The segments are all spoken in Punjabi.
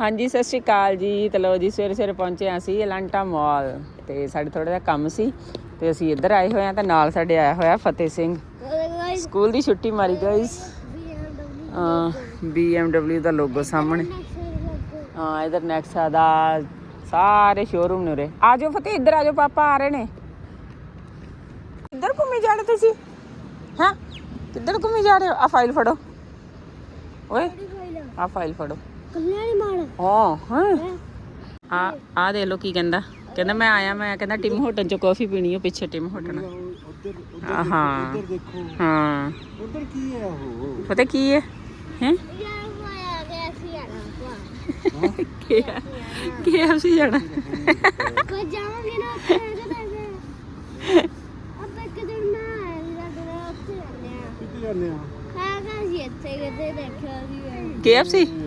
ਹਾਂਜੀ, ਸਤਿ ਸ਼੍ਰੀ ਅਕਾਲ ਜੀ। ਤੇ ਲਓ ਜੀ, ਸਵੇਰੇ ਸਵੇਰੇ ਪਹੁੰਚੇ ਹਾਂ ਅਸੀਂ ਐਲਾਂਟਾ ਮਾਲ। ਤੇ ਸਾਡੇ ਥੋੜਾ ਜਿਹਾ ਕੰਮ ਸੀ। ਤੇ ਅਸੀਂ ਇੱਧਰ ਆਏ ਹੋਏ ਹਾਂ ਤੇ ਨਾਲ ਸਾਡੇ ਆਇਆ ਹੋਇਆ ਫਤਿਹ ਸਿੰਘ। ਸਕੂਲ ਦੀ ਛੁੱਟੀ ਮਾਰੀ ਗਾਇਸ। BMW ਦਾ ਲੋਗੋ ਸਾਹਮਣੇ। ਹਾਂ, ਇਧਰ ਨੈਕਸਾ ਦਾ ਸਾਰੇ ਸ਼ੋਰੂਮ ਨੇ ਉਰੇ। ਆ ਜਾਓ ਫਤਿਹ, ਇੱਧਰ ਆ ਜਾਓ, ਪਾਪਾ ਆ ਰਹੇ ਨੇ। ਇੱਧਰ ਘੁੰਮੀ ਜਾਣੇ ਤੁਸੀਂ? ਹਾਂ? ਕਿੱਧਰ ਘੁੰਮੀ ਜਾ ਰਹੇ ਹੋ? ਆ ਫਾਈਲ ਫੜੋ। ਓਏ ਆ ਫਾਈਲ ਫੜੋ। ਕਲਿਆਣੀ ਮਾਰ ਹਾਂ। ਹਾਂ? ਆ ਆ ਦੇ ਲੋ ਕੀ ਕਹਿੰਦਾ। ਕਹਿੰਦਾ ਮੈਂ ਆਇਆ ਮੈਂ ਕਹਿੰਦਾ ਟਿਮ ਹੋਟਲ ਚ ਕਾਫੀ ਪੀਣੀ ਹੈ ਪਿੱਛੇ ਟਿਮ ਹੋਟਲ ਉਧਰ ਹਾਂ। ਦੇਖੋ। ਹਾਂ। ਉਧਰ ਕੀ ਹੈ ਉਹ? ਪਤਾ ਕੀ ਹੈ? ਹੈ? ਕੀ ਹੈ? ਕੀ ਹੈ ਅਸੀਂ ਜਾਣਾ। ਕੋ ਜਾਵਾਂਗੇ ਨਾ ਉੱਥੇ ਹੈਗਾ ਤਾਂ ਅੱਬੇ ਕਿਧਰ ਨਾ ਜਿਹੜਾ ਉੱਥੇ ਜਾਂਦੇ ਆ ਕਿੱਥੇ ਜਾਂਦੇ ਆ? ਹੈਗਾ ਸੀ ਇੱਥੇ ਕਿਤੇ ਦੇਖਿਆ ਸੀ KFC ਹਾਂ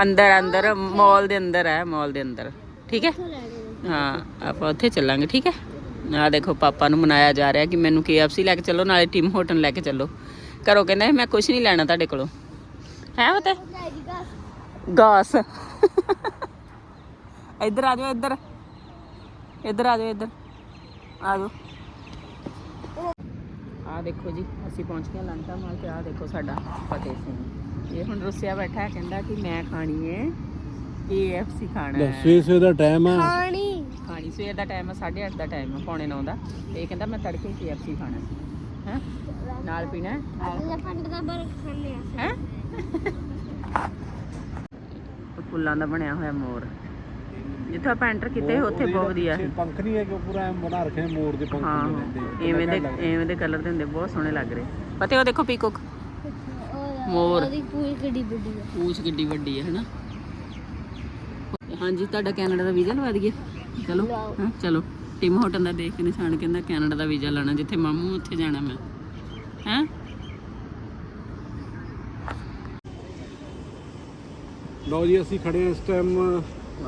ਅੰਦਰ ਅੰਦਰ, ਮਾਲ ਦੇ ਅੰਦਰ ਹੈ, ਮਾਲ ਦੇ ਅੰਦਰ। ਠੀਕ ਹੈ? ਉੱਥੋਂ ਲੈਣੇ ਨੇ। ਹਾਂ, ਆਪਾਂ ਉੱਥੇ ਚੱਲਾਂਗੇ, ਠੀਕ ਹੈ? ਆ ਦੇਖੋ, ਪਾਪਾ ਨੂੰ ਮਨਾਇਆ ਜਾ ਰਿਹਾ ਕਿ ਮੈਨੂੰ KFC ਲੈ ਕੇ ਚੱਲੋ, ਨਾਲੇ ਟਿਮ ਹੋਟਲ ਲੈ ਕੇ ਚੱਲੋ। ਘਰੋਂ ਕਹਿੰਦਾ ਮੈਂ ਕੁਝ ਨਹੀਂ ਲੈਣਾ ਤੁਹਾਡੇ ਕੋਲੋਂ। ਹੈ ਬਤੇ ਲੈ ਜੀ ਗਾ ਗਾਸ। ਇੱਧਰ ਆ ਜਾਓ, ਇੱਧਰ। ਇੱਧਰ ਆ ਜਾਓ, ਇੱਧਰ। ਆ ਜਾਓ। ਆ ਦੇਖੋ ਜੀ, ਅਸੀਂ ਪਹੁੰਚ ਗਏ ਲੰਟਾ ਮਾਲ ਤੇ। ਆ ਦੇਖੋ ਸਾਡਾ ਫਤਿਹ ਸਿੰਘ। ਇਹ ਹੁਣ ਰੁੱਸਿਆ ਬੈਠਾ ਹੈ ਕਹਿੰਦਾ ਕਿ ਮੈਂ ਖਾਣੀ ਹੈ KFC ਖਾਣਾ ਹੈ। ਸਵੇਰ ਸਵੇਰ ਦਾ ਟਾਈਮ ਆ। ਪਾਣੀ ਖਾਣੀ ਸਵੇਰ ਦਾ ਟਾਈਮ ਹੈ 8:30 ਦਾ ਟਾਈਮ ਹੈ ਪੌਣੇ 9 ਦਾ। ਤੇ ਇਹ ਕਹਿੰਦਾ ਮੈਂ ਤੜਕੇ KFC ਖਾਣਾ ਹੈ। ਨਾਲ ਪੀਣਾ ਹੈ? ਅਗਲਾ ਪੰਡ ਦਾ ਬਰ ਖਾਣੇ ਆ। ਹੈ? ਫੁੱਲਾਂ ਦਾ ਬਣਿਆ ਹੋਇਆ ਮੋਰ। ਜਿੱਥੇ ਆਪਾਂ ਐਂਟਰ ਕੀਤੇ ਉੱਥੇ ਬਹੁਤ ਵਧੀਆ ਹੈ। ਪੰਖ ਨਹੀਂ ਹੈ ਕਿ ਉਹ ਪੂਰਾ ਐਂ ਬਣਾ ਰੱਖੇ ਨੇ ਮੋਰ ਦੇ ਪੰਖ ਹਾਂ ਹੁੰਦੇ ਐਵੇਂ ਦੇ ਐਵੇਂ ਦੇ ਕਲਰ ਦੇ ਹੁੰਦੇ ਬਹੁਤ ਸੋਹਣੇ ਲੱਗ ਰਹੇ। ਪਤਾ ਉਹ ਦੇਖੋ ਪੀਕੋਕ। ਮੋਰ ਉਹਦੀ ਪੂਰੀ ਕਿੱਡੀ ਵੱਡੀ ਆ। ਪੂਛ ਕਿੱਡੀ ਵੱਡੀ ਹੈ ਹਨਾ? ਹਾਂਜੀ ਤੁਹਾਡਾ ਕੈਨੇਡਾ ਦਾ ਵੀਜ਼ਾ ਲਵਾ ਦਈਏ? ਚਲੋ ਹਾਂ ਚਲੋ। ਟਿਮ ਹੋਟਲ ਦਾ ਦੇਖ ਕੇ ਨਿਸ਼ਾਨ ਕਹਿੰਦਾ ਕੈਨੇਡਾ ਦਾ ਵੀਜ਼ਾ ਲੈਣਾ ਜਿੱਥੇ ਮਾਮੂ ਉੱਥੇ ਜਾਣਾ ਮੈਂ। ਹੈਂ? ਲਓ ਜੀ ਅਸੀਂ ਖੜੇ ਹਾਂ ਇਸ ਟਾਈਮ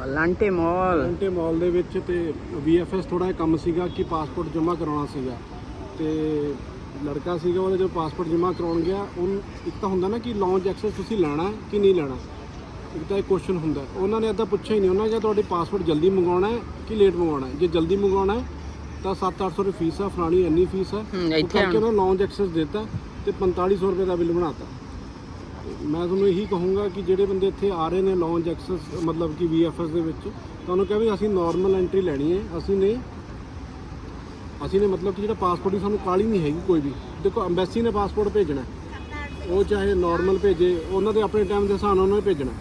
ਲਾਂਟੇ ਮਾਲ। ਐਂਟੇ ਮਾਲ ਦੇ ਵਿੱਚ ਤੇ VFS ਥੋੜਾ ਜਿਹਾ ਕੰਮ ਸੀਗਾ ਕਿ ਪਾਸਪੋਰਟ ਜਮ੍ਹਾਂ ਕਰਾਉਣਾ ਸੀਗਾ। ਤੇ ਲੜਕਾ ਸੀਗਾ ਉਹਦੇ ਜੋ ਪਾਸਪੋਰਟ ਜਮ੍ਹਾਂ ਕਰਾਉਣ ਗਿਆ ਉਹ ਇੱਕ ਤਾਂ ਹੁੰਦਾ ਨਾ ਕਿ ਲੌਂਚ ਐਕਸੈਸ ਤੁਸੀਂ ਲੈਣਾ ਕਿ ਨਹੀਂ ਲੈਣਾ ਇੱਕ ਤਾਂ ਇਹ ਕੁਐਸਚਨ ਹੁੰਦਾ ਉਹਨਾਂ ਨੇ ਅੱਧਾ ਪੁੱਛਿਆ ਹੀ ਨਹੀਂ। ਉਹਨਾਂ ਨੇ ਕਿਹਾ ਤੁਹਾਡੀ ਪਾਸਪੋਰਟ ਜਲਦੀ ਮੰਗਵਾਉਣਾ ਹੈ ਕਿ ਲੇਟ ਮੰਗਵਾਉਣਾ ਹੈ? ਜੇ ਜਲਦੀ ਮੰਗਵਾਉਣਾ ਹੈ ਤਾਂ 7-800 ਰੁਪਏ ਫੀਸ ਆ ਫਲਾਣੀ ਇੰਨੀ ਫੀਸ ਆ। ਹੂੰ, ਉਹ ਕਰਕੇ ਉਹਨਾਂ ਲੌਂਚ ਐਕਸੈਸ ਦਿੱਤਾ ਤੇ 4500 ਰੁਪਏ ਦਾ ਬਿੱਲ ਬਣਾਤਾ। ਮੈਂ ਤੁਹਾਨੂੰ ਇਹੀ ਕਹੂੰਗਾ ਕਿ ਜਿਹੜੇ ਬੰਦੇ ਇੱਥੇ ਆ ਰਹੇ ਨੇ ਲੌਂਚ ਐਕਸੈਸ ਮਤਲਬ ਕਿ VFS ਦੇ ਵਿੱਚ ਤੁਹਾਨੂੰ ਕਹਾਂ ਵੀ ਅਸੀਂ ਨਾਰਮਲ ਐਂਟਰੀ ਲੈਣੀ ਹੈ ਅਸੀਂ ਨੇ ਅਸੀਂ ਨੇ ਮਤਲਬ ਕਿ ਜਿਹੜਾ ਪਾਸਪੋਰਟ ਦੀ ਸਾਨੂੰ ਕਾਲੀ ਨਹੀਂ ਹੈਗੀ ਕੋਈ ਵੀ। ਦੇਖੋ ਐਮਬੈਸੀ ਨੇ ਪਾਸਪੋਰਟ ਭੇਜਣਾ ਹੈ। ਉਹ ਚਾਹੇ ਨਾਰਮਲ ਭੇਜੇ ਉਹਨਾਂ ਦੇ ਆਪਣੇ ਟਾਈਮ ਦੇ ਹਿਸਾਬ ਨਾਲ ਉਹਨਾਂ ਨੇ ਭੇਜਣਾ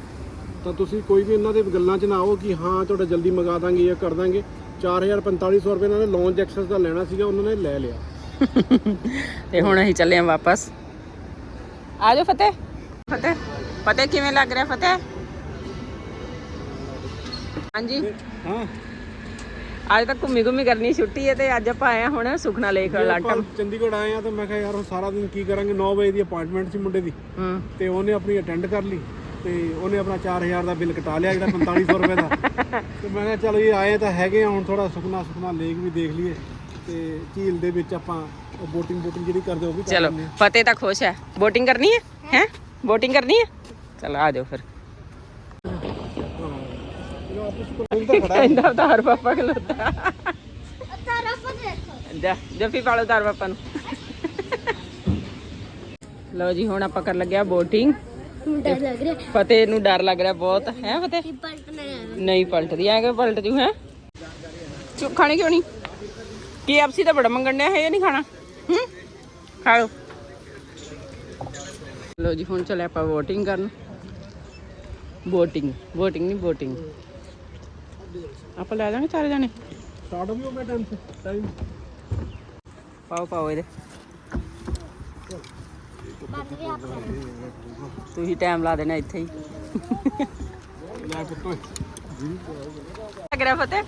ਤਾਂ ਤੁਸੀਂ ਕੋਈ ਵੀ ਇਹਨਾਂ ਦੇ ਗੱਲਾਂ 'ਚ ਨਾ ਆਓ ਕਿ ਹਾਂ ਤੁਹਾਡਾ ਜਲਦੀ ਮੰਗਾ ਦਾਂਗੇ ਜਾਂ ਕਰ ਦਾਂਗੇ। 4000-4500 ਰੁਪਏ ਇਹਨਾਂ ਨੇ ਲੌਂਚ ਐਕਸੈਸ ਦਾ ਲੈਣਾ ਸੀਗਾ ਉਹਨਾਂ ਨੇ ਲੈ ਲਿਆ। ਤੇ ਹੁਣ ਅਸੀਂ ਚੱਲੇ ਆਂ ਵਾਪਸ। ਆ ਜਾਓ ਫਤਿਹ। ਫਤਿਹ ਫਤਿਹ ਕਿਵੇਂ ਲੱਗ ਰਿਹਾ ਫਤਿਹ? ਹਾਂਜੀ। ਹਾਂ। ਅੱਜ ਤਾਂ ਘੁੰਮੀ ਘੁੰਮੀ ਕਰਨੀ ਛੁੱਟੀ ਹੈ ਤੇ ਅੱਜ ਆਪਾਂ ਆਏ ਹਾਂ ਹੁਣ ਸੁਖਨਾ ਲੇਕ ਆਪਾਂ ਚੰਡੀਗੜ੍ਹ ਆਏ ਆ ਤਾਂ ਮੈਂ ਕਿਹਾ ਯਾਰ ਹੁਣ ਸਾਰਾ ਦਿਨ ਕੀ ਕਰਾਂਗੇ? 9 ਵਜੇ ਦੀ ਅਪਾਇੰਟਮੈਂਟ ਸੀ ਮੁੰਡੇ ਦੀ। ਹੂੰ। ਤੇ ਉਹਨੇ ਆਪਣੀ ਅਟੈਂਡ ਕਰ ਲਈ ਤੇ ਉਹਨੇ ਆਪਣਾ 4000 ਦਾ ਬਿੱਲ ਕਟਾ ਲਿਆ ਜਿਹੜਾ 4500 ਰੁਪਏ ਦਾ। ਤੇ ਮੈਂ ਕਿਹਾ ਚਲੋ ਇਹ ਆਏ ਤਾਂ ਹੈਗੇ ਆ ਹੁਣ ਥੋੜਾ ਸੁਖਨਾ ਸੁਖਨਾ ਲੇਕ ਵੀ ਦੇਖ ਲਈਏ। ਤੇ ਝੀਲ ਦੇ ਵਿੱਚ ਆਪਾਂ ਬੋਟਿੰਗ ਬੋਟਿੰਗ ਜਿਹੜੀ ਕਰਦੇ ਉਹ ਵੀ ਕਰ ਚਲੋ ਲੈਂਦੇ ਫਤਿਹ ਤਾਂ ਖੁਸ਼ ਹੈ। VOTING ਕਰਨੀ ਹੈ? ਹੈ? VOTING ਕਰਨੀ ਹੈ? ਚਲ ਆ ਜਾਓ ਫਿਰ ਹਾਂ ਇਹਨੂੰ ਆਪਸ ਕੋਲ ਤਾਂ ਖੜਾ ਕਹਿੰਦਾ ਉਤਾਰ ਪਾਪਾ ਖਲੋਤਾ ਤਾਰਾ ਪਾ ਦੇਖੋ ਜਾ ਜੱਫੀ ਪਾਲੋ ਉਤਾਰ ਪਾਪਾ ਨੂੰ। ਲਓ ਜੀ ਹੁਣ ਆਪਾਂ ਕਰ ਲੱਗਿਆ VOTING ਡਰ ਲੱਗ ਰਿਹਾ। ਫਤਿਹ ਨੂੰ ਡਰ ਲੱਗ ਰਿਹਾ ਬਹੁਤ। ਹੈ ਫਤਿਹ? ਕਿ ਨਹੀਂ ਪਲਟਦੀ ਐ ਕਿ ਪਲਟ ਜੂ ਹੈ? ਖਾਣੀ ਕਿਉਂ ਨਹੀਂ? KFC ਤਾਂ ਬੜਾ ਮੰਗਣ ਡਿਆ ਹੈ ਇਹ ਨਹੀਂ ਖਾਣਾ? ਹੂੰ? ਖਾ ਲਓ। ਲੋ ਜੀ ਹੁਣ ਚੱਲੇ ਆਪਾਂ VOTING ਕਰਨ। VOTING VOTING ਨਹੀਂ VOTING ਆਪਾਂ ਲੈ ਜਾਾਂਗੇ ਚਾਰੇ ਜਾਣੇ? ਸਟਾਰਟ ਹੋ ਗਿਆ ਟਾਈਮ ਟਾਈਮ ਪਾਓ ਪਾਓ ਇਹਦੇ। ਤੁਸੀਂ ਟਾਈਮ ਲਾ ਦੇਣਾ ਇੱਥੇ ਹੀ। ਲੈ ਫਤਿਹ?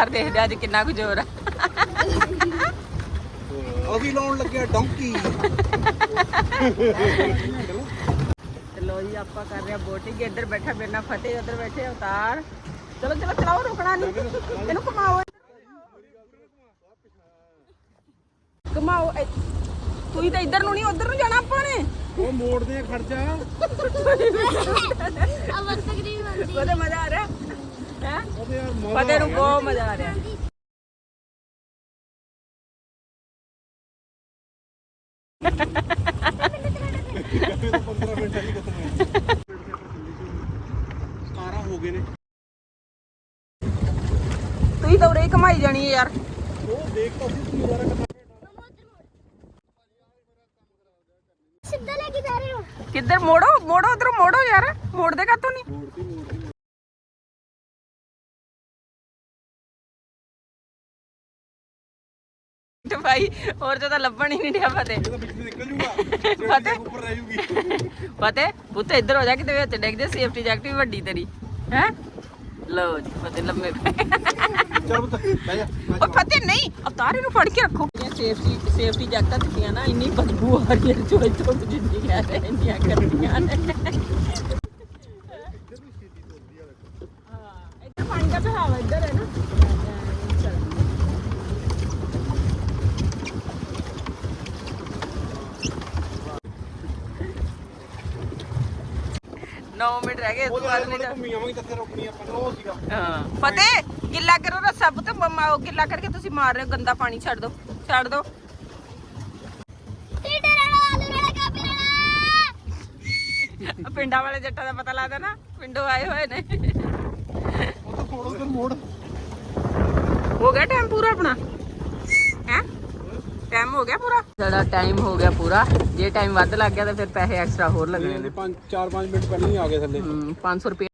ਹਰ ਦੇਖਦੇ ਅੱਜ ਕਿੰਨਾ ਕੁ ਜ਼ੋਰ ਆ। ਅਸੀਂ ਲਾਉਣ ਲੱਗਿਆ ਡੌਂਕੀ ਲੋ ਜੀ ਆਪਾਂ ਕਰ ਰਹੇ ਆ ਬੋਟਿੰਗ ਇੱਧਰ ਬੈਠਾ ਮੇਰੇ ਨਾਲ ਫਤਿਹ ਉੱਧਰ ਬੈਠੇ ਅਵਤਾਰ। ਚਲੋ ਚਲੋ ਚਲਾਓ ਰੁਕਣਾ ਨਹੀਂ। ਇਹਨੂੰ ਘੁਮਾਓ ਘੁਮਾਓ ਤੁਸੀਂ ਤਾਂ ਇੱਧਰ ਨੂੰ ਨਹੀਂ ਉੱਧਰ ਨੂੰ ਜਾਣਾ ਆਪਾਂ ਨੇ। ਉਹ ਮੋੜ ਦੇ ਖਰਚਾ। ਉਹਦੇ ਮਜ਼ਾ ਆ ਰਿਹਾ। ਹੈ? ਫਤਿਹ ਨੂੰ ਬਹੁਤ ਮਜ਼ਾ ਆ ਰਿਹਾ। ਸਤਾਰਾਂ ਹੋ ਗਏ ਨੇ ਤੁਸੀਂ ਤਾਂ ਉਰੇ ਹੀ ਕਮਾਈ ਜਾਣੀ ਹੈ ਯਾਰ। ਉਹ ਦੇਖ ਤਾਂ ਅਸੀਂ ਦੁਬਾਰਾ ਕਰਨਾ ਸਿੱਧਾ ਲੈ ਕੇ ਜਾ ਰਹੇ ਹੋ। ਕਿੱਧਰ ਮੋੜੋ ਮੋੜੋ ਉਧਰ ਮੋੜੋ ਯਾਰ। ਮੋੜਦੇ ਕਾਤੋਂ ਨਹੀਂ ਤੇ ਭਾਈ ਹੋਰ ਤਾਂ ਲੱਭਣ ਹੀ ਨਹੀਂ ਡਿਆ ਫਤਿਹ ਇਹ ਤਾਂ ਵਿੱਚ ਦੀ ਨਿਕਲ ਜੂਗਾ। ਫਤਿਹ ਉੱਪਰ ਰਹਿ ਜੂਗੀ। ਫਤਿਹ ਪੁੱਤ ਇੱਧਰ ਹੋ ਜਾ ਕਿਤੇ ਵਿੱਚ ਡਿੱਗ ਜਾ ਸੇਫਟੀ ਜੈਕਟ ਵੀ ਵੱਡੀ ਤੇਰੀ। ਹੈ? ਲਓ ਜੀ ਫਤਿਹ ਲੰਮੇ ਚੱਲ ਪੁੱਤ ਬਹਿ ਜਾ ਉਹ ਫਤਿਹ ਨਹੀਂ ਅਵਤਾਰ ਇਹਨੂੰ ਫੜ ਕੇ ਰੱਖੋ। ਸੇਫਟੀ ਸੇਫਟੀ ਜੈਕਟਾਂ ਦਿੱਤੀਆਂ ਨਾ ਇੰਨੀ ਬਦਬੂ ਆ ਰਹੀ ਹੈ ਜੋ ਇੱਥੋਂ ਜਿੰਨੀ ਕਹਿ ਰਹੇ ਇੰਨੀਆਂ ਕਰਦੀਆਂ ਨੇ। ਹਾਂ ਇੱਧਰ ਪਾਣੀ ਦਾ ਬਹਾਵ ਇੱਧਰ ਹੈ ਨਾ। ਨੌ ਮਿੰਟ ਰਹਿ ਗਏ ਤੋਂ ਬਾਅਦ ਨਹੀਂ ਤਾਂ ਘੁੰਮੀ ਆਵਾਂਗੇ ਜਿੱਥੇ ਰੁਕਣੀ ਆਪਾਂ ਨੇ, ਉਹ ਸੀਗਾ। ਹਾਂ। ਫਤਿਹ ਗਿੱਲਾ ਕਰੋ ਰੱਸਾ ਪੁੱਤ ਮੰਮਾ ਉਹ ਗਿੱਲਾ ਕਰਕੇ ਤੁਸੀਂ ਮਾਰ ਰਹੇ ਹੋ ਗੰਦਾ ਪਾਣੀ ਛੱਡ ਦਿਓ ਛੱਡ ਦਿਓ ਟੀਟਰ ਵਾਲਾ ਆਲੂ ਵਾਲਾ ਕਾਪੀ ਵਾਲਾ। ਆਹ ਪਿੰਡਾਂ ਵਾਲੇ ਜੱਟਾਂ ਦਾ ਪਤਾ ਲੱਗਦਾ ਨਾ ਪਿੰਡੋਂ ਆਏ ਹੋਏ ਨੇ। ਉਹ ਤਾਂ ਥੋੜਾ ਜਿਹਾ ਮੋੜ। ਹੋ ਗਿਆ ਟਾਈਮ ਪੂਰਾ ਆਪਣਾ? ਟਾਈਮ ਹੋ ਗਿਆ ਪੂਰਾ? ਸਾਡਾ ਟਾਈਮ ਹੋ ਗਿਆ ਪੂਰਾ। ਜੇ ਟਾਈਮ ਵੱਧ ਲੱਗ ਗਿਆ ਤਾਂ ਫਿਰ ਪੈਸੇ ਐਕਸਟਰਾ ਹੋਰ ਲੱਗਣੇ ਨੇ। 5 4-5 ਮਿੰਟ ਪਹਿਲਾਂ ਹੀ ਆ ਗਏ ਥੱਲੇ। ਹਮ, 500 ਰੁਪਏ।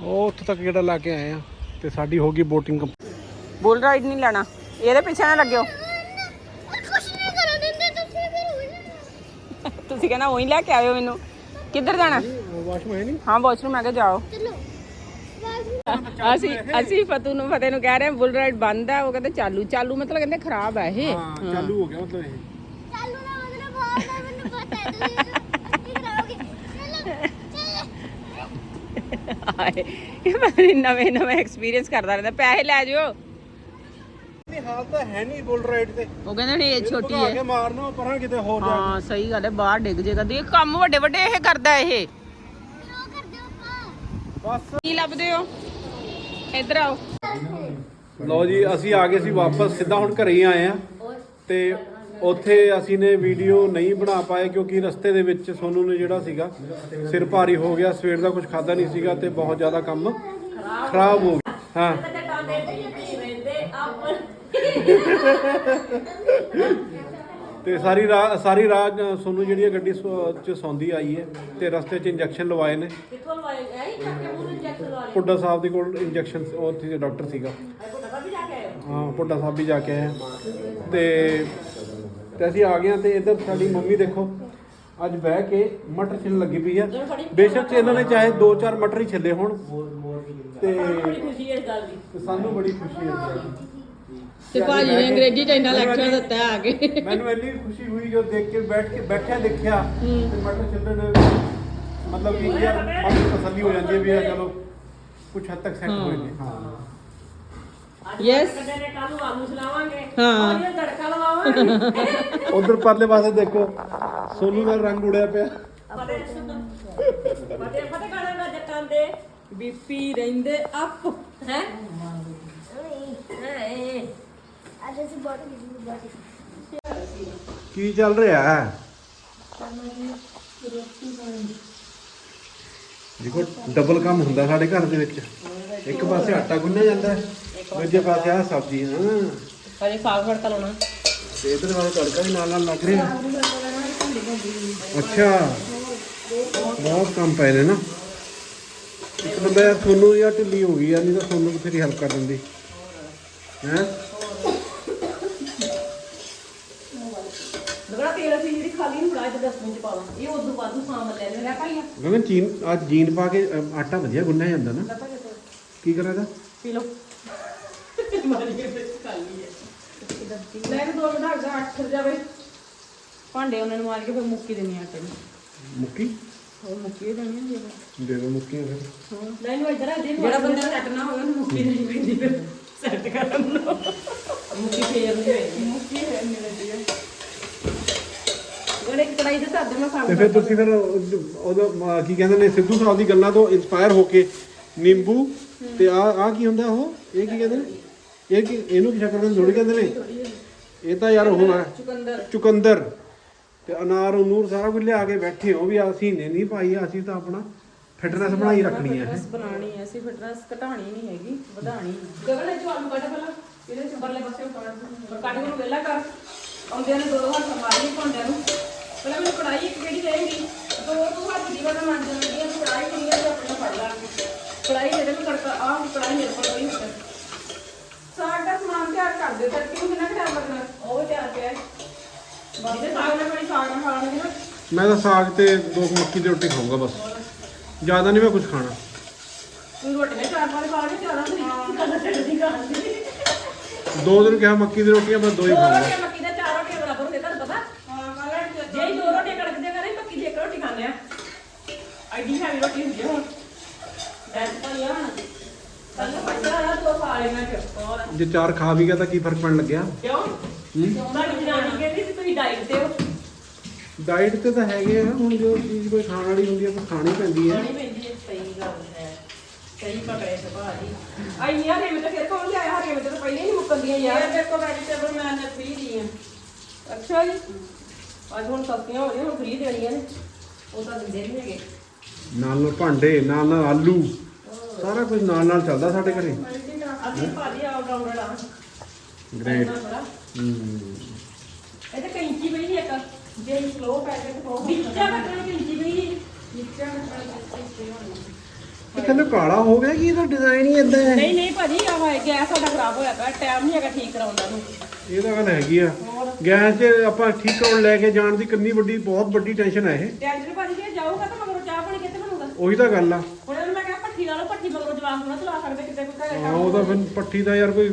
ਉਹ ਉੱਥੇ ਤੱਕ ਜਿਹੜਾ ਲਾ ਕੇ ਆਏ ਆ ਤੇ ਸਾਡੀ ਹੋ ਗਈ ਬੋਟਿੰਗ ਬੁਲ ਰਾਈਡ ਨਹੀਂ ਲੈਣਾ। ਇਹਦੇ ਪਿੱਛੇ ਨਾ ਲੱਗਿਓ। ਤੁਸੀਂ ਫਿਰ ਹੋਈ ਤੁਸੀਂ ਕਹਿੰਦਾ ਉਹੀ ਲੈ ਕੇ ਆਇਓ ਮੈਨੂੰ। ਕਿੱਧਰ ਜਾਣਾ? ਵਾਸ਼ਰੂਮ ਹੈ ਨਹੀਂ। ਹਾਂ ਵਾਸ਼ਰੂਮ ਮੈਂ ਕਿਹਾ ਜਾਓ। ਚਲੋ। ਅਸੀਂ ਅਸੀਂ ਫਤੂ ਨੂੰ ਫਤਿਹ ਨੂੰ ਕਹਿ ਰਹੇ ਹਾਂ ਬੁਲ ਰਾਈਡ ਬੰਦ ਹੈ ਉਹ ਕਹਿੰਦੇ ਚਾਲੂ ਚਾਲੂ ਮਤਲਬ ਕਹਿੰਦੇ ਖਰਾਬ ਹੈ ਇਹ। ਹਾਂ ਚਾਲੂ ਹੋ ਗਿਆ ਮਤਲਬ ਇਹ। ਚਾਲੂ ਨਾ ਮਤਲਬ ਬਹੁਤ ਹੈ ਮੈਨੂੰ ਪਤਾ ਹੈ ਤੁਸੀਂ ਕਰਾਓਗੇ। ਚਲੋ ਚਲੋ। ਹਾਏ ਇਹ ਨੀ ਨਵੇਂ ਨਵੇਂ ਐਕਸਪੀਰੀਅੰਸ ਕਰਦਾ ਰਹਿੰਦਾ। ਪੈਸੇ ਲੈ ਜਿਓ। ਹਾਲ ਤਾਂ ਹੈ ਨਹੀਂ ਬੁਲ ਰਾਈਡ ਤੇ। ਉਹ ਕਹਿੰਦੇ ਨੇ ਇਹ ਛੋਟੀ ਹੈ। ਕੇ ਮਾਰਨਾ ਪਰਾਂ ਕਿਤੇ ਹੋਰ ਜਾ ਹਾਂ ਸਹੀ ਗੱਲ ਹੈ ਬਾਹਰ ਡਿੱਗ ਜੇਗਾ ਦੇਖ ਕੰਮ ਵੱਡੇ ਵੱਡੇ ਇਹ ਕਰਦਾ ਇਹ। ਬਸ। ਕੀ ਲੱਭਦੇ ਹੋ? ਇੱਧਰ ਆਓ। ਲਓ ਜੀ ਅਸੀਂ ਆ ਗਏ ਸੀ ਵਾਪਸ। ਸਿੱਧਾ ਹੁਣ ਘਰੇ ਹੀ ਆਏ ਆ ਤੇ ਉੱਥੇ ਅਸੀਂ ਨੇ ਵੀਡੀਓ ਨਹੀਂ ਬਣਾ ਪਾਏ ਕਿਉਂਕਿ ਰਸਤੇ ਦੇ ਵਿੱਚ ਸੋਨੂ ਨੇ ਜਿਹੜਾ ਸੀਗਾ ਸਿਰ ਭਾਰੀ ਹੋ ਗਿਆ। ਸਵੇਰ ਦਾ ਕੁਝ ਖਾਦਾ ਨਹੀਂ ਸੀਗਾ ਤੇ ਬਹੁਤ ਜ਼ਿਆਦਾ ਕੰਮ ਖਰਾਬ ਹੋ ਗਿਆ। ਹਾਂ। ਤੇ ਸਾਰੀ ਰਾਤ ਸਾਰੀ ਰਾਤ ਸੋਨੂ ਜਿਹੜੀ ਹੈ ਗੱਡੀ ਸੌ- ਚ ਸੌਂਦੀ ਆਈ ਹੈ ਤੇ ਰਸਤੇ 'ਚ ਇੰਜੈਕਸ਼ਨ ਲਵਾਏ ਨੇ। ਕਿੱਥੋਂ ਲਵਾਏ? ਐਂ ਕਰਕੇ ਮੂੰਹ ਇੰਜੈਕਸ਼ਨ ਲਵਾ ਪੁੱਡਾ ਸਾਹਿਬ ਦੇ ਕੋਲ ਇੰਜੈਕਸ਼ਨ ਉੱਥੇ ਡਾਕਟਰ ਸੀਗਾ। ਹਾਂ? ਪੁੱਡਾ ਸਾਹਿਬ ਵੀ ਜਾ ਕੇ ਆਏ ਹਾਂ। ਤੇ ਤੇ ਅਸੀਂ ਆ ਗਏ ਹਾਂ ਤੇ ਇੱਧਰ ਸਾਡੀ ਮੰਮੀ ਦੇਖੋ ਅੱਜ ਬਹਿ ਕੇ ਮਟਰ ਛਿੱਲਣ ਲੱਗੀ ਪਈ ਆ। ਬੇਸ਼ੱਕ ਇਹਨਾਂ ਨੇ ਚਾਹੇ 2-4 ਮਟਰ ਹੀ ਛਿੱਲੇ ਹੋਣ। ਤੇ ਖੁਸ਼ੀ ਇਸ ਗੱਲ ਦੀ। ਤੇ ਸਾਨੂੰ ਬੜੀ ਖੁਸ਼ੀ ਹੈ ਇਸ ਗੱਲ ਦੀ। ਤੇ ਭਾਜੀ ਨੇ ਅੰਗਰੇਜ਼ੀ ਚ ਇੰਨਾ ਲੈਕਚਰ ਦਿੱਤਾ ਆ ਕੇ ਮੈਨੂੰ ਇੰਨੀ ਖੁਸ਼ੀ ਹੋਈ ਜਦੋਂ ਦੇਖ ਕੇ ਬੈਠ ਕੇ ਬੈਠਿਆ ਦੇਖਿਆ ਤੇ ਮਟਰ ਛਿੱਲਣ ਮਤਲਬ ਕਿ ਯਾਰ ਮਨ ਨੂੰ ਤਸੱਲੀ ਹੋ ਜਾਂਦੀ ਹੈ ਵੀ ਯਾਰ ਚਲੋ ਕੁਝ ਹੱਦ ਤੱਕ ਸੈੱਟ ਹੋਏ ਨੇ ਹਾਂ ਯੈਸ ਕੱਲ ਨੂੰ ਆਲੂ ਚਲਾਵਾਂਗੇ ਹਾਂ ਇਹ ਤੜਕਾ ਲਵਾਵਾਂਗੇ ਉਧਰ ਪਰਲੇ ਪਾਸੇ ਦੇਖੋ ਸੋਨੂ ਦਾ ਰੰਗ ਉੜਿਆ ਪਿਆ ਫਤੇ ਫਤੇ ਫਤੇ ਕਾਣਾ ਦਾ ਜੱਟਾਂ ਦੇ ਬੀਪੀ ਰਹਿੰਦੇ ਅਪ ਹੈ ਅੱਜ ਅਸੀਂ ਬੋਟਲ ਕੀਤੀ ਬੋਟਲ ਕੀ ਚੱਲ ਰਿਹਾ ਹੈ? ਦੇਖੋ ਡਬਲ ਕੰਮ ਹੁੰਦਾ ਸਾਡੇ ਘਰ ਦੇ ਵਿੱਚ। ਇੱਕ ਪਾਸੇ ਆਟਾ ਗੁੰਨਿਆ ਜਾਂਦਾ ਹੈ, ਦੂਜੇ ਪਾਸੇ ਆ ਸਬਜ਼ੀ ਹਾਂ। ਹਜੇ ਸਾਗ ਫੜਕਾ ਲਾਉਣਾ। ਤੇ ਇਧਰ ਵਾਲੇ ਤੜਕਾ ਵੀ ਨਾਲ ਨਾਲ ਲੱਗ ਰਿਹਾ। ਅੱਛਾ। ਬਹੁਤ ਕੰਮ ਪਏ ਨੇ ਨਾ। ਇੱਕ ਬੰਦਾ ਯਾਰ ਸੋਨੂੰ ਯਾਰ ਢਿੱਲੀ ਹੋ ਗਈ ਆ ਨਹੀਂ ਤਾਂ ਸੋਨੂੰ ਬਥੇਰੀ ਹੈਲਪ ਕਰ ਦਿੰਦੀ। ਹੈ ਦਗੜਾ ਤੇਲ ਅਸੀਂ ਜਿਹੜੀ ਖਾਲੀ ਨੂੰ ਫੜਾ ਕੇ ਡਸਟਬਿਨ ਚ ਪਾਵਾਂ ਇਹ ਉਦੋਂ ਬਾਅਦ ਨੂੰ ਸਾਂਭ ਲੈਣੇ। ਰਹਿ ਪਾਈਆ ਗਗਨ ਚੀਨ ਅੱਜ ਜੀਨ ਪਾ ਕੇ ਅ, ਆਟਾ ਵਧੀਆ ਗੁੰਨਿਆ ਜਾਂਦਾ ਨਾ। ਕੀ ਕਰਾਂ ਦਾ ਪੀ ਲਓ। ਮਾਰੀ ਵਿੱਚ ਖਾਲੀ ਹੈ ਲੈ ਕੇ ਦੋ ਮਿੰਟ ਦਾ ਅੱਠ ਜਾਵੇ। ਭਾਂਡੇ ਉਹਨਾਂ ਨੂੰ ਮਾਰ ਕੇ ਫਿਰ ਮੁੱਕੀ ਦੇਣੀ ਆਟੇ ਨੂੰ। ਮੁੱਕੀ? ਉਹ ਮੁੱਕੀ ਦੇਣੀ ਹੈ ਦੇ ਦੋ ਮੁੱਕੀਆਂ ਫਿਰ। ਲੈ ਨੂੰ ਇਧਰ ਆ ਦੇ ਜਿਹੜਾ ਬੰਦਾ ਸੈੱਟ ਨਾ ਹੋਵੇ ਉਹਨੂੰ ਮੁੱਕੀ ਦੇਣੀ ਪੈਂਦੀ ਫਿਰ। ਸੈੱਟ ਕਰਨ ਨੂੰ ਮੁੱਕੀ ਫੇਰ ਨਹੀਂ ਹੋਏਗੀ। ਮੁੱਕੀ ਫੇਰ ਨਹੀਂ ਲੱਗਦੀ ਉਹਨੇ ਇੱਕ ਕੜਾਈ ਦੇ ਧਰ ਮੈਂ ਤੇ ਫਿਰ ਤੁਸੀਂ ਫਿਰ ਉਹ- ਉਹਦਾ ਕੀ ਕਹਿੰਦੇ ਨੇ ਸਿੱਧੂ ਸਾਹਿਬ ਦੀ ਗੱਲਾਂ ਤੋਂ ਇਨਸਪਾਇਰ ਹੋ ਕੇ ਨਿੰਬੂ ਤੇ ਆ ਆ ਕੀ ਹੁੰਦਾ ਉਹ? ਇਹ ਕੀ ਕਹਿੰਦੇ ਨੇ? ਇਹ ਕੀ ਇਹਨੂੰ ਕੀ ਸ਼ਕਰ ਦੇ ਥੋੜੀ ਕਹਿੰਦੇ ਨੇ? ਇਹ ਤਾਂ ਯਾਰ ਉਹ ਹੈ ਚੁਕੰਦਰ। ਚੁਕੰਦਰ। ਤੇ ਅਨਾਰ ਅਨੂਰ ਸਾਰਾ ਕੁਝ ਲਿਆ ਕੇ ਬੈਠੇ ਹੋ ਵੀ ਅਸੀਂ ਨੇ ਨਹੀਂ ਪਾਈ ਅਸੀਂ ਤਾਂ ਆਪਣਾ ਫਿਟਨੈਸ ਬਣਾਈ ਰੱਖਣੀ ਹੈ। ਫਿਟਨੈਸ ਬਣਾਣੀ ਹੈ ਅਸੀਂ ਫਿਟਨੈਸ ਘਟਾਣੀ ਨਹੀਂ ਹੈਗੀ ਵਧਾਣੀ ਗਗਨ ਇਹ ਆਲੂ ਕੱਢ ਪਹਿਲਾਂ ਇਹਦੇ ਚ ਪਰਲੇ ਪਾਸੇ ਕੱਢ। ਕੱਢ ਨੂੰ ਵੇਲਾ ਕਰ। ਆਉਂਦਿਆਂ ਨੇ ਦੋ ਦੋ ਹੱਥ ਮਾਰੀ ਭਾਂਡਿਆਂ ਨੂੰ। ਪਹਿਲਾਂ ਮੈਨੂੰ ਕੜਾਈ ਇੱਕ ਕਿਹੜੀ ਦੇਣਗੀ ਦੋ ਦੋ ਹੱਥ ਦੀ ਵਾਰ ਮੰਨ ਜਾਂਦੀ ਹੈ ਕੜਾਈ ਕਿਹੜੀ ਹੈ ਆਪਣਾ ਫੜ ਲਾ। ਕੜਾਈ ਜਿਹੜੇ ਨੂੰ ਕੜਕਾ ਆਹ ਕੜਾਈ ਮੇਰੇ ਕੋਲ ਹੋਈ ਹੁੰਦਾ ਸਾਗ ਦਾ ਸਮਾਨ ਤਿਆਰ ਕਰ ਦਿਓ ਤੇ ਕਿਉਂ ਕਿੰਨਾ ਟਾਈਮ ਲੱਗਣਾ? ਉਹ ਤਿਆਰ ਪਿਆ। ਹੈ ਜਿਹਦੇ ਸਾਗ ਨਾਲ ਬੜੀ ਸਾਗ ਨਾਲ ਖਾਣਗੇ ਨਾ। ਮੈਂ ਤਾਂ ਸਾਗ ਤੇ ਦੋ ਕੁ ਮੱਕੀ ਦੀ ਰੋਟੀ ਖਾਊਂਗਾ ਬਸ। ਜ਼ਿਆਦਾ ਨਹੀਂ ਮੈਂ ਕੁਝ ਖਾਣਾ। ਤੂੰ ਰੋਟੀ ਨੇ ਚਾਰ ਵਾਰ ਖਾ ਲਈ ਜ਼ਿਆਦਾ ਨਹੀਂ ਖਾਣਾ ਚੱਲਦੀ ਖਾਂਦੀ। ਦੋ ਦਿਨ ਕਿਹਾ ਮੱਕੀ ਦੀ ਰੋਟੀਆਂ ਮੈਂ ਦੋ ਹੀ ਦੋ ਖਾਊਂਗਾ। ਮੱਕੀ ਦੇ ਚਾਰ ਰੋਟੀਆਂ ਬਰਾਬਰ ਹੁੰਦੇ ਤੁਹਾਨੂੰ ਪਤਾ ਹਾਂ ਕਾਲਾ ਜੇ ਹੀ ਦੋ ਰੋਟੀਆਂ ਕੜਕਦੇ ਕਰੇ ਮੱਕੀ ਦੀ ਇੱਕ ਰੋਟੀ ਖਾਂਦੇ ਆ ਐਡੀ ਹੈਵੀ ਰੋਟੀ ਹੁੰਦੀ ਆ ਹੁਣ। ਡੈਡ ਤਾਂ ਯਾਰ ਕੱਲ ਪੱਜਾ ਆ ਦੋ ਖਾ ਲੈਣਾ ਕਿ ਹੋਰ। ਜੇ ਚਾਰ ਖਾ ਵੀ ਗਿਆ ਤਾਂ ਕੀ ਫ਼ਰਕ ਪੈਣ ਲੱਗਿਆ? ਕਿਉਂ? ਤੁਹਾਡੀ ਜਨਾਨੀ ਕਹਿੰਦੀ ਸੀ ਤੁਸੀਂ ਡਾਈਟ ਤੇ ਹੋ। ਡਾਈਟ ਤੇ ਤਾਂ ਹੈਗੇ ਆ। ਹੁਣ ਜੋ ਚੀਜ਼ ਕੋਈ ਖਾਣ ਵਾਲੀ ਹੁੰਦੀ ਆ ਤਾਂ ਖਾਣੀ ਪੈਂਦੀ ਹੈ ਖਾਣੀ ਪੈਂਦੀ ਹੈ ਸਹੀ ਗੱਲ ਹੈ। ਸਹੀ ਪਕੜੇ ਤੇ ਭਾਜੀ ਆਈ ਯਾਰ ਇਹ ਤਾਂ ਫਿਰ ਕੌਣ ਲਿਆਇਆ? ਹਰੇ ਵਿੱਚ ਤਾਂ ਪਹਿਲੇ ਹੀ ਨਹੀਂ ਮੁੱਕਦੀਆਂ ਯਾਰ ਦੇਖੋ ਵੈਜੀਟੇਬਲ ਮੈਂ ਨੇ ਫ੍ਰੀ ਦੀ ਆ। ਅੱਛਾ ਜੀ। ਅੱਜ ਹੁਣ ਸਸਤੀਆਂ ਹੋ ਗਈਆਂ ਹੁਣ ਫ੍ਰੀ ਦੇਣੀਆਂ ਨੇ। ਉਹ ਤਾਂ ਦਿੰਦੇ ਨਹੀਂ ਹੈਗੇ। ਨਾਲ ਨਾਲ ਭਾਂਡੇ ਨਾਲ ਨਾਲ ਆਲੂ। ਸਾਰਾ ਕੁਝ ਨਾਲ ਨਾਲ ਚੱਲਦਾ ਸਾਡੇ ਘਰੇ। ਅਸੀਂ ਭਾਜੀ ਆਲ ਰਾਉਂਡਰ ਆ ਗ੍ਰੇਟ ਬੜਾ ਇਹ ਤਾਂ ਕੈਂਚੀ ਪਈ ਸੀ ਇੱਕ। ਜੇ ਸਲੋ ਪੈ ਗਿਆ ਤਾਂ ਬਹੁਤ ਨੀਚਾ ਕੱਟਣ ਕੈਂਚੀ ਪਈ ਸੀ। ਨੀਚਾ ਕੱਟਣ ਕੈਂਚੀ ਹੋਣੀ ਇਹ ਕਹਿੰਦੇ ਕਾਲਾ ਹੋ ਗਿਆ ਕੀ? ਇਹਦਾ ਡਿਜ਼ਾਈਨ ਹੀ ਇਦਾਂ ਹੈ। ਨਹੀਂ ਨਹੀਂ ਭਾਜੀ ਆ ਹੋਇਆ ਗੈਸ ਸਾਡਾ ਖਰਾਬ ਹੋਇਆ ਪਿਆ। ਟਾਈਮ ਨਹੀਂ ਹੈਗਾ ਠੀਕ ਕਰਾਉਣ ਦਾ ਨੂੰ ਇਹ ਤਾਂ ਗੱਲ ਹੈਗੀ ਆ। ਗੈਸ 'ਚ ਆਪਾਂ ਠੀਕ ਕਰਾਉਣ ਲੈ ਕੇ ਜਾਣ ਦੀ ਕਿੰਨੀ ਵੱਡੀ ਬਹੁਤ ਵੱਡੀ ਟੈਨਸ਼ਨ ਹੈ ਇਹ। ਟੈਂਸ਼ਨ ਭਾਜੀ ਜੇ ਜਾਊਗਾ ਤਾਂ ਮਗਰੋਂ ਚਾਹ ਪਾਣੀ ਕਿੱਥੇ ਬਣੂਗਾ ਉਹੀ ਤਾਂ ਗੱਲ ਆ। ਹੁਣ ਇਹਨੂੰ ਮੈਂ ਕਿਹਾ ਪੱਠੀ ਲਾ ਲਓ ਪੱਠੀ ਮਗਰੋਂ ਜਵਾਬ ਨਾ ਚਲਾ ਸਕਦੇ ਕਿਤੇ ਕੋਈ ਘਰੇ ਹਾਂ ਉਹਦਾ ਫਿਰ ਪੱਠੀ ਦਾ ਯਾਰ ਕੋਈ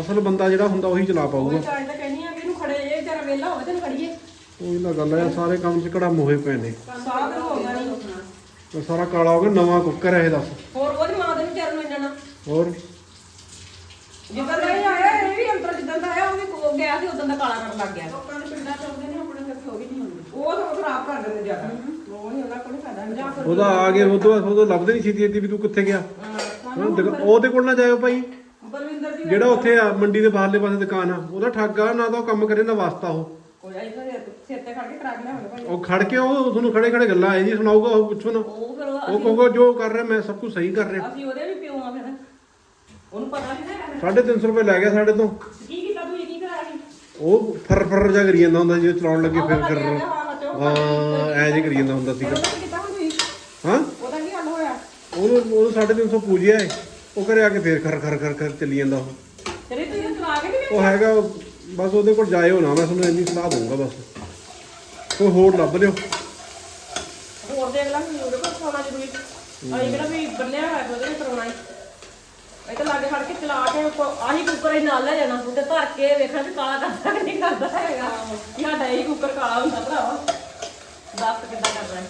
ਅਸਲ ਬੰਦਾ ਜਿਹੜਾ ਹੁੰਦਾ ਉਹੀ ਚਲਾ ਪਾਊਗਾ। ਚਾਹ ਤਾਂ ਕਹਿੰਦੀ ਆ ਕਿ ਇਹਨੂੰ ਖੜੇ ਇਹ ਜਰਾ ਵੇਲਾ ਹੋਵੇ ਤੈਨੂੰ ਖੜੀਏ। ਉਹੀ ਤਾਂ ਗੱਲ ਆ ਸਾਰੇ ਕੰਮ 'ਚ ਕੜਾਮ ਹੋਏ ਪਏ ਨੇ। ਸਾਹ ਤਾਂ ਨਹੀਂ। ਸਾਰਾ ਕਾਲਾ ਹੋ ਗਿਆ ਨਵਾਂ ਕੁੱਕਰ ਹੈ ਇਹ ਦੱਸ। ਹੋਰ ਉਹਦੀ ਮਾਂ ਦੇ ਵਿਚਾਰ ਨੂੰ ਇੰਨਾ ਨਾ। ਹੋਰ? ਜਿੱਦਾਂ ਦਾ ਇਹ ਆਇਆ ਇਹ ਵੀ ਅੰਦਰ ਜਿੱਦਾਂ ਦਾ ਆਇਆ ਉਹ ਵੀ ਕੋ ਗਿਆ ਸੀ ਉਦੋਂ ਦਾ ਕਾਲਾ ਕਰਨ ਲੱਗ ਗਿਆ। ਲੋਕਾਂ ਦੇ ਪਿੰਡਾਂ ਚ ਆਉਂਦੇ ਨੇ ਆਪਣੇ ਫਿਰ ਉਹ ਵੀ ਨਹੀਂ ਹੁੰਦੇ। ਉਹ ਤਾਂ ਖਰਾਬ ਕਰ ਦਿੰਦੇ ਜ਼ਿਆਦਾ। ਉਹ ਨਹੀਂ ਉਹਨਾਂ ਕੋਲ ਨਹੀਂ ਫਾਇਦਾ ਜਾਂ ਫਿਰ ਉਹਦਾ ਆ ਗਿਆ ਉਦੋਂ ਉਦੋਂ ਲੱਭਦੇ ਨਹੀਂ ਛੇਤੀ ਛੇਤੀ ਵੀ ਤੂੰ ਕਿੱਥੇ ਗਿਆ। ਦੁਕਾ- ਉਹਦੇ ਕੋਲ ਨਾ ਜਾਇਓ ਭਾਈ। ਬਲਵਿੰਦਰ ਦੀ ਜਿਹੜਾ ਉੱਥੇ ਆ। ਮੰਡੀ ਦੇ ਬਾਹਰਲੇ ਪਾਸੇ ਦੁਕਾਨ ਆ ਉਹਦਾ ਠੱਗ ਆ ਨਾ ਤਾਂ ਉਹ ਕੰਮ ਕਰੇ ਨਾ ਵਾਸਤਾ ਉਹ। ਕੋਈ ਆਈ ਤਾਂ ਸਿਰ ਤੇ ਖੜ ਕੇ ਕਰਾ ਕੇ ਲਿਆਉਂਦੇ ਭਾਈ। ਉਹ ਖੜ ਕੇ ਉਹ ਤੁਹਾਨੂੰ ਖੜੇ ਖੜੇ ਗੱਲਾਂ ਇਹ ਜੀ ਸੁਣਾਊਗਾ ਉਹ ਪੁੱਛੋ ਨਾ। ਉਹ ਫਿਰ ਉਹ- ਕਹੂਗਾ ਜੋ ਕਰ ਰਿਹਾ ਮੈਂ ਸਭ ਕੁਝ ਸਹੀ ਕਰ ਰਿਹਾ। ਅਸੀਂ ਉਹਦੇ ਵੀ ਪਿਓ ਆ ਫਿਰ। ਉਹਨੂੰ ਪਤਾ ਨਹੀਂ ਨਾ। ਹੈਗਾ। 350 ਰੁਪਏ ਲੈ ਗਿਆ ਸਾਡੇ ਤੋਂ। ਕੀ ਕੀਤਾ ਤੂੰ ਇਹ ਕੀ ਕਰਾਇਆ ਸੀ ਉਹ ਫਰ ਫਰ ਜਾ ਕਰੀ ਜਾਂਦਾ ਹੁੰਦਾ ਸੀ ਜਦੋਂ ਚਲਾਉਣ ਲੱਗੇ ਫਿਰ ਕਰ ਹਾਂ, ਐ ਜੇ ਕਰੀ ਜਾਂਦਾ ਹੁੰਦਾ ਸੀਗਾ। ਹਾਂ? ਉਹਦਾ ਕੀ ਹੱਲ ਹੋਇਆ? ਉਹਨੂੰ ਉਹਨੂੰ 350 ਪੂਜਿਆ ਏ। ਉਹ ਘਰੇ ਆ ਕੇ ਫੇਰ ਖਰ ਖਰ ਖਰ ਖਰ ਚੱਲੀ ਜਾਂਦਾ ਉਹ। ਤੇਰੇ ਇਹਨੂੰ ਚਲਾ ਕੇ ਨਹੀਂ ਉਹ ਹੈਗਾ ਉਹ- ਬਸ ਉਹਦੇ ਕੋਲ ਜਾਇਓ ਨਾ ਮੈਂ ਤੁਹਾਨੂੰ ਇੰਨੀ ਸਲਾਹ ਦਊਂਗਾ ਬਸ। ਕੋਈ ਹੋਰ ਲੱਭ ਲਿਓ। ਹੋਰ ਦੇਖ ਲਾ ਮੈਨੂੰ ਉਹਦੇ ਕੋਲ ਸੋਣਾ ਜ਼ਰੂਰੀ ਅਸੀਂ ਕਿਹੜਾ ਵੀ ਬੰਨਿਆ ਹੋਇਆ ਸੀ ਉਹਦੇ ਵਿੱਚ ਕਰਾਉਣਾ ਹੈ ਇਹ ਤਾਂ ਲਾਗੇ ਖੜ ਕੇ ਚਲਾ ਕੇ ਉੱਪਰ ਆਹੀ ਕੁੱਕਰ ਹੀ ਨਾਲ ਲੈ ਜਾਣਾ ਤੇ ਧਰ ਕੇ ਵੇਖਣਾ ਵੀ ਕਾਲਾ ਕਰਦਾ ਕਿ ਨਹੀਂ ਕਰਦਾ ਹੈਗਾ। ਕਿ ਸਾਡਾ ਇਹ ਕੁੱਕਰ ਕਾਲਾ ਹੁੰਦਾ ਭਰਾਵਾ। ਦੱਸ ਕਿੱਦਾਂ ਕਰਦਾ ਹੈ